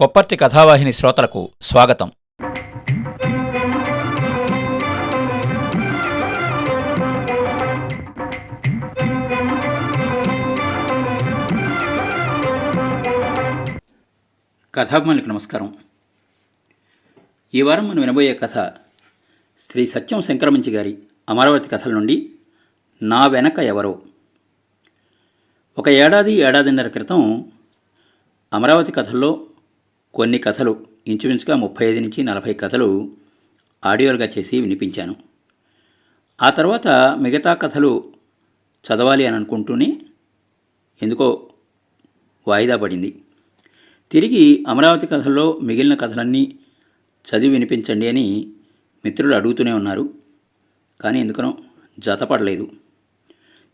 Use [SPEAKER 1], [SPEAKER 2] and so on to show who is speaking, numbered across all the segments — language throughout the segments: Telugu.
[SPEAKER 1] కొప్పర్తి కథావాహిని శ్రోతలకు స్వాగతం
[SPEAKER 2] కథాభిమానులకు నమస్కారం ఈ వారం మనం వినబోయే కథ శ్రీ సత్యం శంకరమంచి గారి అమరావతి కథల నుండి నా వెనక ఎవరో ఒక ఏడాది ఏడాదిన్నర క్రితం అమరావతి కథల్లో కొన్ని కథలు ఇంచుమించుగా ముప్పై ఐదు నుంచి నలభై కథలు ఆడియోలుగా చేసి వినిపించాను ఆ తర్వాత మిగతా కథలు చదవాలి అని అనుకుంటూనే ఎందుకో వాయిదా పడింది తిరిగి అమరావతి కథల్లో మిగిలిన కథలన్నీ చదివి వినిపించండి అని మిత్రులు అడుగుతూనే ఉన్నారు కానీ ఎందుకనో జతపడలేదు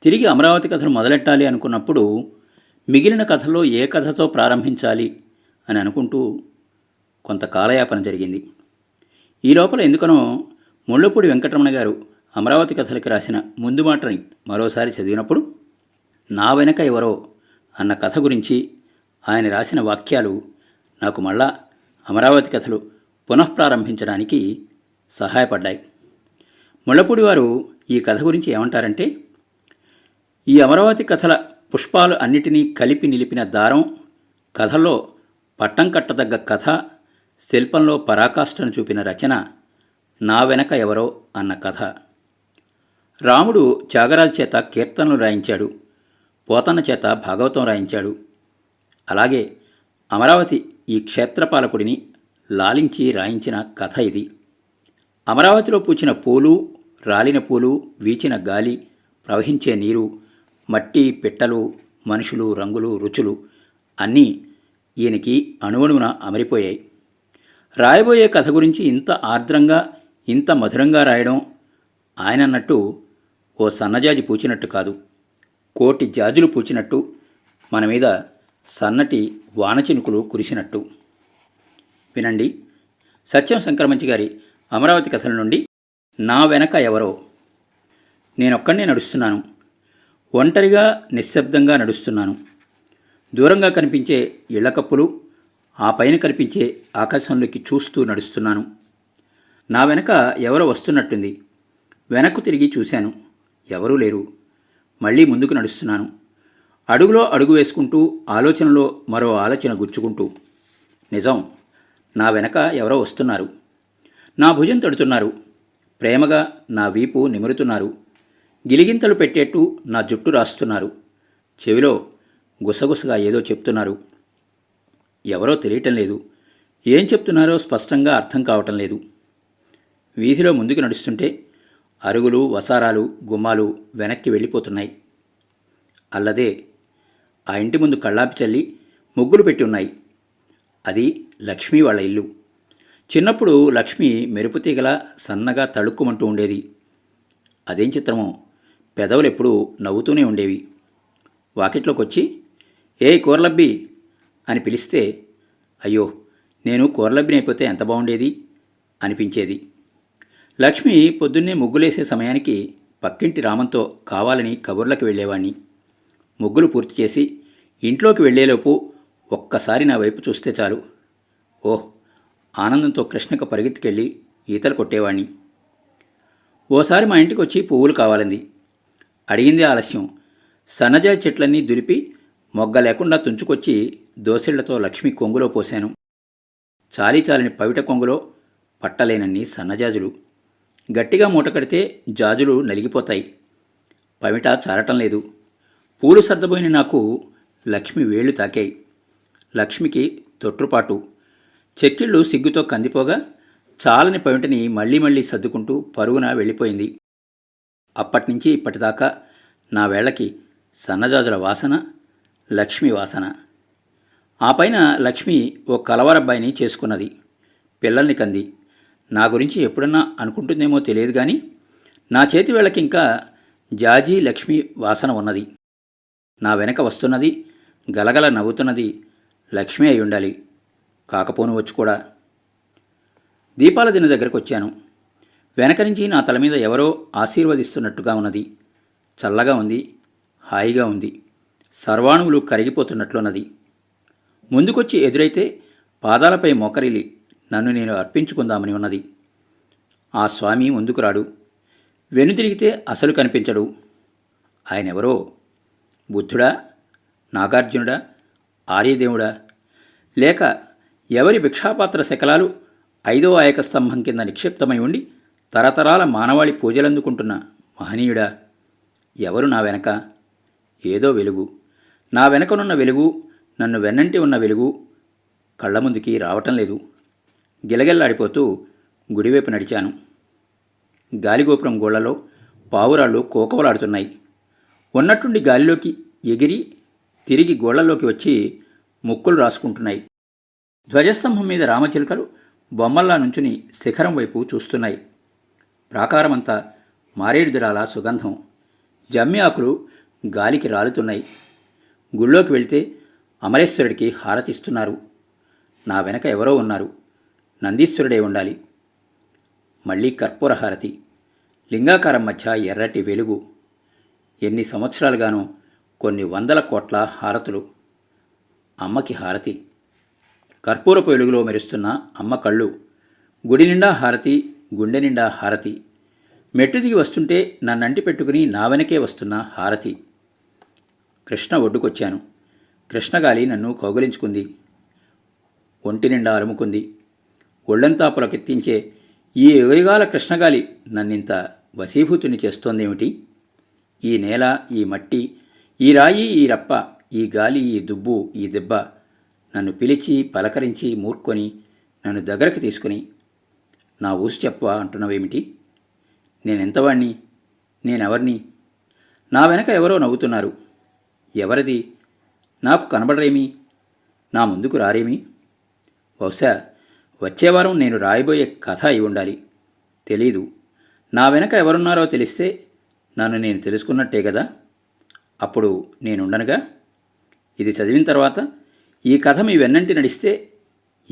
[SPEAKER 2] తిరిగి అమరావతి కథలు మొదలెట్టాలి అనుకున్నప్పుడు మిగిలిన కథలో ఏ కథతో ప్రారంభించాలి అని అనుకుంటూ కొంత కాలయాపన జరిగింది ఈ లోపల ఎందుకనో ముళ్ళపూడి వెంకటరమణ గారు అమరావతి కథలకి రాసిన ముందు మాటని మరోసారి చదివినప్పుడు నా వెనక ఎవరో అన్న కథ గురించి ఆయన రాసిన వాక్యాలు నాకు మళ్ళా అమరావతి కథలు పునఃప్రారంభించడానికి సహాయపడ్డాయి ముళ్ళపూడి వారు ఈ కథ గురించి ఏమంటారంటే ఈ అమరావతి కథల పుష్పాలు అన్నిటినీ కలిపి నిలిపిన దారం కథలో పట్టం కట్టదగ్గ కథ శిల్పంలో పరాకాష్ఠను చూపిన రచన నా వెనక ఎవరో అన్న కథ రాముడు త్యాగరాజు చేత కీర్తనలు రాయించాడు పోతన్న చేత భాగవతం రాయించాడు అలాగే అమరావతి ఈ క్షేత్రపాలకుడిని లాలించి రాయించిన కథ ఇది అమరావతిలో పూచిన పూలు రాలిన పూలు వీచిన గాలి ప్రవహించే నీరు మట్టి పిట్టలు మనుషులు రంగులు రుచులు అన్నీ ఈయనకి అణువణువున అమరిపోయాయి రాయబోయే కథ గురించి ఇంత ఆర్ద్రంగా ఇంత మధురంగా రాయడం ఆయన అన్నట్టు ఓ సన్నజాజి పూచినట్టు కాదు కోటి జాజులు పూచినట్టు మన మీద సన్నటి వానచినుకులు కురిసినట్టు వినండి సత్యం శంకరమంచి గారి అమరావతి కథల నుండి నా వెనక ఎవరో నేనొక్కడే నడుస్తున్నాను ఒంటరిగా నిశ్శబ్దంగా నడుస్తున్నాను దూరంగా కనిపించే ఇళ్ల కప్పులు ఆ పైన కనిపించే ఆకాశంలోకి చూస్తూ నడుస్తున్నాను నా వెనక ఎవరో వస్తున్నట్టుంది వెనక్కు తిరిగి చూశాను ఎవరూ లేరు మళ్ళీ ముందుకు నడుస్తున్నాను అడుగులో అడుగు వేసుకుంటూ ఆలోచనలో మరో ఆలోచన గుచ్చుకుంటూ నిజం నా వెనక ఎవరో వస్తున్నారు నా భుజం తడుతున్నారు ప్రేమగా నా వీపు నిమురుతున్నారు గిలిగింతలు పెట్టేట్టు నా జుట్టు రాస్తున్నారు చెవిలో గుసగుసగా ఏదో చెప్తున్నారు ఎవరో తెలియటం లేదు ఏం చెప్తున్నారో స్పష్టంగా అర్థం కావటం లేదు వీధిలో ముందుకు నడుస్తుంటే అరుగులు వసారాలు గుమ్మాలు వెనక్కి వెళ్ళిపోతున్నాయి అల్లదే ఆ ఇంటి ముందు కళ్ళాపి చల్లి ముగ్గులు పెట్టి ఉన్నాయి అది లక్ష్మి వాళ్ళ ఇల్లు చిన్నప్పుడు లక్ష్మి మెరుపుతీగల సన్నగా తడుక్కుమంటూ ఉండేది అదేం చిత్రమో పెదవులు ఎప్పుడూ నవ్వుతూనే ఉండేవి వాకిట్లోకి వచ్చి ఏ కూరలబ్బి అని పిలిస్తే అయ్యో నేను కూరలబ్బిని అయిపోతే ఎంత బాగుండేది అనిపించేది లక్ష్మి పొద్దున్నే ముగ్గులేసే సమయానికి పక్కింటి రామంతో కావాలని కబుర్లకు వెళ్ళేవాణ్ణి ముగ్గులు పూర్తి చేసి ఇంట్లోకి వెళ్లేలోపు ఒక్కసారి నా వైపు చూస్తే చాలు ఓహ్ ఆనందంతో కృష్ణకు పరిగెత్తికెళ్ళి ఈతలు కొట్టేవాణ్ణి ఓసారి మా ఇంటికి వచ్చి పువ్వులు కావాలంది అడిగింది ఆలస్యం సన్నజాయి చెట్లన్నీ దులిపి మొగ్గ లేకుండా తుంచుకొచ్చి దోసెళ్లతో లక్ష్మి కొంగులో పోశాను చాలి చాలిని పవిట కొంగులో పట్టలేనన్ని సన్నజాజులు గట్టిగా మూట కడితే జాజులు నలిగిపోతాయి పవిట చారటం లేదు పూలు సర్దబోయిన నాకు లక్ష్మి వేళ్లు తాకాయి లక్ష్మికి తొట్టుపాటు చెక్కిళ్ళు సిగ్గుతో కందిపోగా చాలని పవిటని మళ్ళీ మళ్ళీ సర్దుకుంటూ పరుగున వెళ్ళిపోయింది అప్పటినుంచి ఇప్పటిదాకా నా వేళ్లకి సన్నజాజుల వాసన లక్ష్మి వాసన ఆ పైన లక్ష్మి ఓ కలవరబ్బాయిని చేసుకున్నది పిల్లల్ని కంది నా గురించి ఎప్పుడన్నా అనుకుంటుందేమో తెలియదు కానీ నా చేతి వేళ్ళకింకా జాజీ లక్ష్మి వాసన ఉన్నది నా వెనక వస్తున్నది గలగల నవ్వుతున్నది లక్ష్మి అయి ఉండాలి కాకపోను వచ్చి కూడా దీపాల దిన దగ్గరకు వచ్చాను వెనక నుంచి నా తల మీద ఎవరో ఆశీర్వదిస్తున్నట్టుగా ఉన్నది చల్లగా ఉంది హాయిగా ఉంది సర్వాణువులు కరిగిపోతున్నట్లున్నది ముందుకొచ్చి ఎదురైతే పాదాలపై మోకరిలి నన్ను నేను అర్పించుకుందామని ఉన్నది ఆ స్వామి ముందుకు రాడు తిరిగితే అసలు కనిపించడు ఆయనెవరో బుద్ధుడా నాగార్జునుడా ఆర్యదేవుడా లేక ఎవరి భిక్షాపాత్ర శకలాలు ఐదో ఆయక స్తంభం కింద నిక్షిప్తమై ఉండి తరతరాల మానవాళి పూజలందుకుంటున్న మహనీయుడా ఎవరు నా వెనక ఏదో వెలుగు నా వెనకనున్న వెలుగు నన్ను వెన్నంటి ఉన్న వెలుగు కళ్ళ ముందుకి రావటం లేదు గిలగిల్లాడిపోతూ గుడివైపు నడిచాను గాలిగోపురం గోళ్లలో పావురాళ్ళు కోకవలాడుతున్నాయి ఉన్నట్టుండి గాలిలోకి ఎగిరి తిరిగి గోళ్లలోకి వచ్చి ముక్కులు రాసుకుంటున్నాయి ధ్వజస్తంభం మీద రామచిలుకలు బొమ్మల్లా నుంచుని శిఖరం వైపు చూస్తున్నాయి ప్రాకారమంతా మారేడుదిరాల సుగంధం జమ్మి ఆకులు గాలికి రాలుతున్నాయి గుళ్ళోకి వెళ్తే అమరేశ్వరుడికి హారతిస్తున్నారు నా వెనక ఎవరో ఉన్నారు నందీశ్వరుడే ఉండాలి మళ్ళీ కర్పూర హారతి లింగాకారం మధ్య ఎర్రటి వెలుగు ఎన్ని సంవత్సరాలుగానో కొన్ని వందల కోట్ల హారతులు అమ్మకి హారతి కర్పూరపు వెలుగులో మెరుస్తున్న అమ్మ కళ్ళు గుడి నిండా హారతి గుండె నిండా హారతి మెట్టు దిగి వస్తుంటే నన్నంటి పెట్టుకుని నా వెనకే వస్తున్న హారతి కృష్ణ ఒడ్డుకొచ్చాను కృష్ణగాలి నన్ను కౌగలించుకుంది ఒంటి నిండా అరుముకుంది ఒళ్ళంతా పులకెత్తించే ఈ యుగాల కృష్ణగాలి నన్నింత వశీభూతుని చేస్తోందేమిటి ఈ నేల ఈ మట్టి ఈ రాయి ఈ రప్ప ఈ గాలి ఈ దుబ్బు ఈ దెబ్బ నన్ను పిలిచి పలకరించి మూర్కొని నన్ను దగ్గరకు తీసుకుని నా ఊసి చెప్ప అంటున్నవేమిటి నేనెంతవాణ్ణి నేనెవర్ని నా వెనక ఎవరో నవ్వుతున్నారు ఎవరిది నాకు కనబడరేమి నా ముందుకు రారేమి బహుశా వచ్చేవారం నేను రాయబోయే కథ అయి ఉండాలి తెలీదు నా వెనక ఎవరున్నారో తెలిస్తే నన్ను నేను తెలుసుకున్నట్టే కదా అప్పుడు నేనుండనుగా ఇది చదివిన తర్వాత ఈ కథ మీ వెన్నంటి నడిస్తే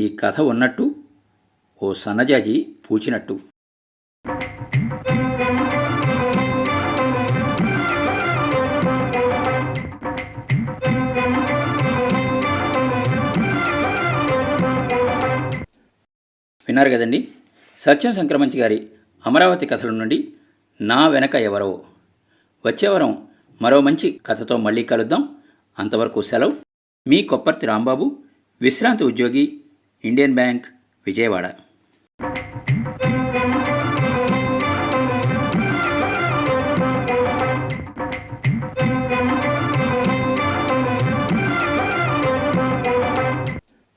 [SPEAKER 2] ఈ కథ ఉన్నట్టు ఓ సన్నజాజి పూచినట్టు విన్నారు కదండి సత్యం సంక్రమంచి గారి అమరావతి కథల నుండి నా వెనక ఎవరో వచ్చేవరం మరో మంచి కథతో మళ్ళీ కలుద్దాం అంతవరకు సెలవు మీ కొప్పర్తి రాంబాబు విశ్రాంతి ఉద్యోగి ఇండియన్ బ్యాంక్ విజయవాడ